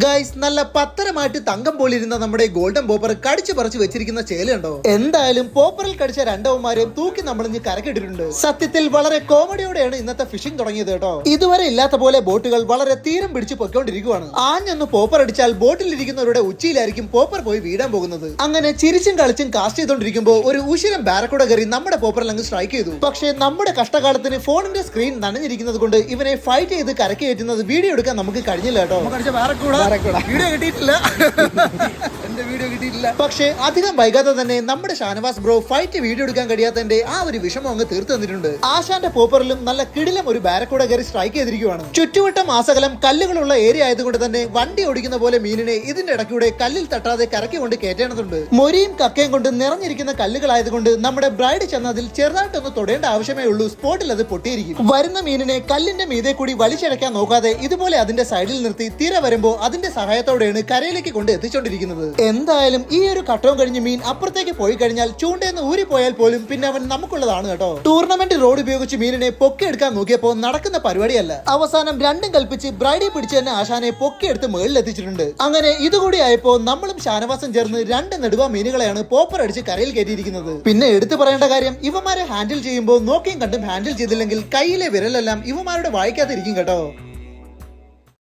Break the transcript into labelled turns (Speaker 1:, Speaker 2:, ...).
Speaker 1: Guys നല്ല പത്തരമായിട്ട് തങ്കം പോലിരുന്ന നമ്മുടെ golden popper കടിച്ചു പറിച്ചു വെച്ചിരിക്കുന്ന ചേലുണ്ടോ? എന്തായാലും പോപ്പറിൽ കടിച്ച രണ്ടവന്മാരെയും തൂക്കി നമ്മളിഞ്ഞ് കരക്കിട്ടിട്ടുണ്ട് സത്യത്തിൽ വളരെ കോമഡിയോടെയാണ് ഇന്നത്തെ ഫിഷിംഗ് തുടങ്ങിയത് കേട്ടോ. ഇതുവരെ ഇല്ലാത്ത പോലെ ബോട്ടുകൾ വളരെ തീരം പിടിച്ച് പൊയ്ക്കൊണ്ടിരിക്കുവാണ്. ആഞ്ഞൊന്ന് പോപ്പർ അടിച്ചാൽ ബോട്ടിലിരിക്കുന്നവരുടെ ഉച്ചയിലായിരിക്കും പോപ്പർ പോയി വീടാൻ പോകുന്നത്. അങ്ങനെ ചിരിച്ചും കളിച്ചും കാസ്റ്റ് ചെയ്തോണ്ടിരിക്കുമ്പോൾ ഒരു ഉശിരം ബാരക്കൂടെ കയറി നമ്മുടെ പോപ്പറിൽ അങ്ങ് സ്ട്രൈക്ക് ചെയ്തു. പക്ഷേ നമ്മുടെ കഷ്ടകാലത്തിന് ഫോണിന്റെ സ്ക്രീൻ നനഞ്ഞിരിക്കുന്നത് കൊണ്ട് ഇവനെ ഫൈറ്റ് ചെയ്ത് കരക്കേറ്റുന്നത് വീഡിയോ എടുക്കാൻ നമുക്ക് കഴിഞ്ഞില്ല കേട്ടോ.
Speaker 2: വീഡിയോ കിട്ടിയിട്ടില്ല. എന്റെ വീഡിയോ കിട്ടിയിട്ടില്ല.
Speaker 1: പക്ഷേ അധികം വൈകാതെ തന്നെ നമ്മുടെ ഷാനവാസ് ബ്രോ ഫൈറ്റ് വീഡിയോ എടുക്കാൻ കഴിയാത്തതിന്റെ ആ ഒരു വിഷമം അങ്ങ് തീർത്തു തന്നിട്ടുണ്ട്. ആശാന്റെ പോപ്പറിലും നല്ല കിടിലം ഒരു ബാരക്കൂടെ കയറി സ്ട്രൈക്ക് ചെയ്തിരിക്കുകയാണ് ചുറ്റുവട്ടം മാസകലം കല്ലുകളുള്ള ഏരിയ ആയതുകൊണ്ട് തന്നെ വണ്ടി ഓടിക്കുന്ന പോലെ മീനിനെ ഇതിന്റെ ഇടയ്ക്കൂടെ കല്ലിൽ തട്ടാതെ കരക്കി കൊണ്ട് കയറ്റേണ്ടതുണ്ട്. മൊരിയും കക്കയും കൊണ്ട് നിറഞ്ഞിരിക്കുന്ന കല്ലുകളായതുകൊണ്ട് നമ്മുടെ ബ്രൈഡ് ചെന്നതിൽ ചെറുതായിട്ടൊന്ന് തൊടേണ്ട ആവശ്യമേ ഉള്ളൂ. സ്പോട്ടിൽ അത് പൊട്ടിയിരിക്കും. വരുന്ന മീനിനെ കല്ലിന്റെ മീതെ കൂടി വലിച്ചടയ്ക്കാൻ നോക്കാതെ ഇതുപോലെ അതിന്റെ സൈഡിൽ നിർത്തി തിര വരുമ്പോ അതിന്റെ സഹായത്തോടെയാണ് കരയിലേക്ക് കൊണ്ട് എത്തിച്ചോണ്ടിരിക്കുന്നത്. എന്തായാലും ഈ ഒരു കട്ടവും കഴിഞ്ഞ് മീൻ അപ്പുറത്തേക്ക് പോയി കഴിഞ്ഞാൽ ചൂണ്ടയെന്ന് ഊരി പോയാൽ പോലും പിന്നെ അവൻ നമുക്കുള്ളതാണ് കേട്ടോ. ടൂർണമെന്റ് റോഡ് ഉപയോഗിച്ച് മീനിനെ പൊക്കിയെടുക്കാൻ നോക്കിയപ്പോ നടക്കുന്ന പരിപാടിയല്ല. അവസാനം രണ്ടും കൽപ്പിച്ച് ബ്രൈഡി പിടിച്ച് തന്നെ ആശാനെ പൊക്കിയെടുത്ത് മേളിൽ എത്തിച്ചിട്ടുണ്ട്. അങ്ങനെ ഇതുകൂടി ആയപ്പോ നമ്മളും ഷാനവാസം ചേർന്ന് രണ്ട് നെടുവ മീനുകളെയാണ് പോപ്പർ അടിച്ച് കരയിൽ കയറ്റിയിരിക്കുന്നത്. പിന്നെ എടുത്തു പറയേണ്ട കാര്യം ഇവമാരെ ഹാൻഡിൽ ചെയ്യുമ്പോൾ നോക്കിയും കണ്ടും ഹാൻഡിൽ ചെയ്തില്ലെങ്കിൽ കയ്യിലെ വിരലെല്ലാം ഇവമാരുടെ വായിക്കാതിരിക്കും കേട്ടോ.